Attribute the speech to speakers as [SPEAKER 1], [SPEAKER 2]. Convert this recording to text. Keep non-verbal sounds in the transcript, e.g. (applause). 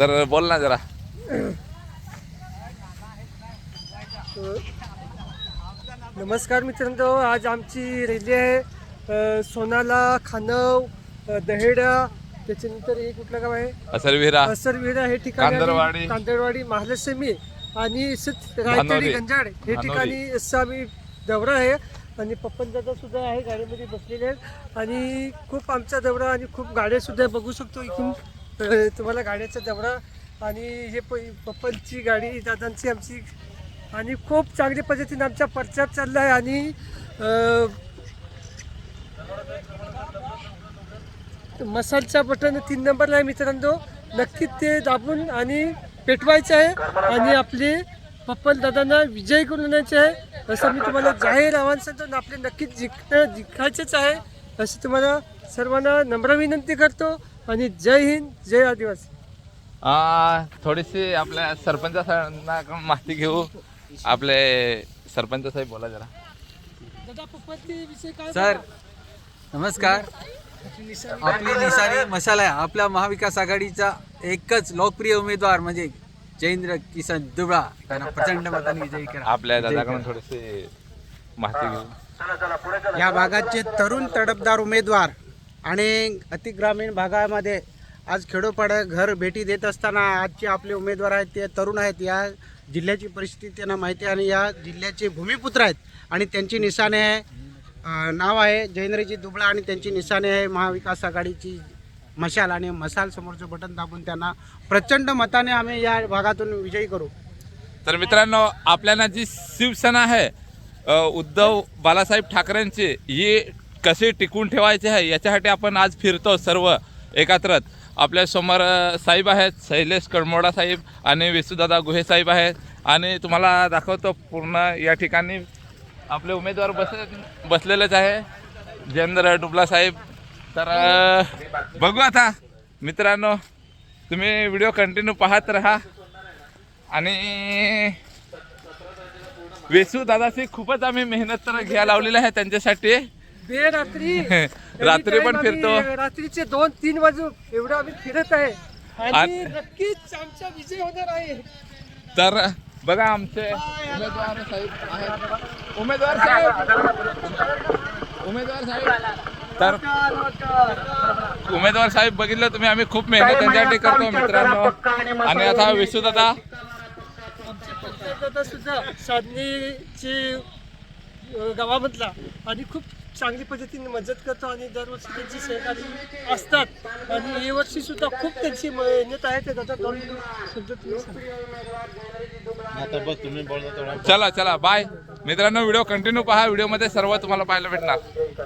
[SPEAKER 1] तर बोल ना जरा
[SPEAKER 2] नमस्कार मित्रांनो आज आमची रॅली आहे सोनाला खानव दहेडा त्याच्यानंतर हे कुठलं गाव आहे
[SPEAKER 1] असेल विहिरा
[SPEAKER 2] असरविरा हे ठिकाणी
[SPEAKER 1] कांदरवाडी.
[SPEAKER 2] महालक्ष्मी आणि. रायतडी गंजाड हे. ठिकाणी आम्ही दौरा आहे आणि पप्पन दादा सुद्धा आहे गाडीमध्ये बसलेले आहेत आणि खूप आमचा दौरा आणि खूप गाड्या सुद्धा बघू शकतो इथून (laughs) तुम्हाला गाड्याचा दौरा आणि हे प पप्पनची गाडी दादांची आमची आणि खूप चांगल्या पद्धतीने आमचा प्रचार चालला आहे आणि मसालचा बटन तीन नंबरला आहे मित्रांनो. नक्कीच ते दाबून आणि पेटवायचं आहे आणि आपले पप्पन दादांना विजय करून आणायचे आहे. असं मी तुम्हाला जाहीर आव्हान सांगतो. आणि आपले नक्कीच जिंकणं जिंकायचंच आहे. असं तुम्हाला सर्वांना नम्र विनंती करतो. आणि जय हिंद जय आदिवासी.
[SPEAKER 1] आ, थोडीशी आपल्या सरपंच माहिती घेऊ. आपले सरपंच साहेब बोला जरा.
[SPEAKER 2] दादा पप्पनचे विषय काय
[SPEAKER 3] सर नमस्कार. आपली निशाणी मसाला आहे. आपल्या महाविकास आघाडीचा एकच लोकप्रिय उमेदवार म्हणजे जयेंद्र किसन दुबळा. त्यांना प्रचंड मताने विजयी करा.
[SPEAKER 1] आपल्या दादाकडून थोडीशी माहिती घेऊ.
[SPEAKER 4] या भागाचे तरुण तडफदार उमेदवार आणि अतिग्रामीण भागामध्ये आज खेडोपाड्या घर भेटी देत असताना आजचे आपले उमेदवार आहेत ते तरुण आहेत. या जिल्ह्याची परिस्थिती त्यांना माहिती आहे आणि या जिल्ह्याचे भूमिपुत्र आहेत आणि त्यांची निशाणे आहे नाव आहे जयेंद्रजी दुबळा आणि त्यांची निशाणे आहे महाविकास आघाडीची मशाल आणि मसाल समोरचं बटन दाबून त्यांना प्रचंड मताने आम्ही या भागातून विजयी करू.
[SPEAKER 1] तर मित्रांनो आपल्याला जी शिवसेना आहे. उद्धव बालासाहेब ठाकरेंची ही कसे टिकून ठेवायचे आहे याच्यासाठी आपण आज फिरतो सर्व एकत्रच. आपल्यासमोर साहेब आहेत शैलेश कडमोडा साहेब आणि विसूदादा गुहे साहेब आहेत. आणि तुम्हाला दाखवतो पूर्ण या ठिकाणी. आपले उमेदवार बस बसलेलेच आहे. जयेंद्र डुबला साहेब. तर बघू आता. मित्रांनो तुम्ही व्हिडिओ कंटिन्यू पाहत राहा. आणि वेसू दादाची खूपच आम्ही मेहनत तर घ्या लावलेली आहे त्यांच्यासाठी.
[SPEAKER 2] बेरात्री
[SPEAKER 1] रात्री. (laughs) पण फिरतो.
[SPEAKER 2] रात्रीचे दोन तीन वाजू एवढं आम्ही फिरत आहे. आणि नक्कीच आमचा विजय होणार आहे.
[SPEAKER 1] तर बघा आमचे उमेदवार साहेब आहेत. उमेदवार साहेब उमेदवार साहेब तर उमेदवार साहेब बघितलं तुम्ही आम्ही खूप मेहनत त्यांच्यासाठी करतो मित्रांनो. आणि आता विसू दादा.
[SPEAKER 2] सुद्धा साधनेचे गावामधला आणि खूप चांगली पद्धतीने मदत करतो आणि दरवर्षी त्यांची सहकारी असतात. आणि या वर्षी सुद्धा खूप त्यांची मेहनत आहे. ते दादा
[SPEAKER 1] चला चला बाय मित्रांनो व्हिडिओ कंटिन्यू पहा. व्हिडिओमध्ये सर्व तुम्हाला पाहायला भेटणार.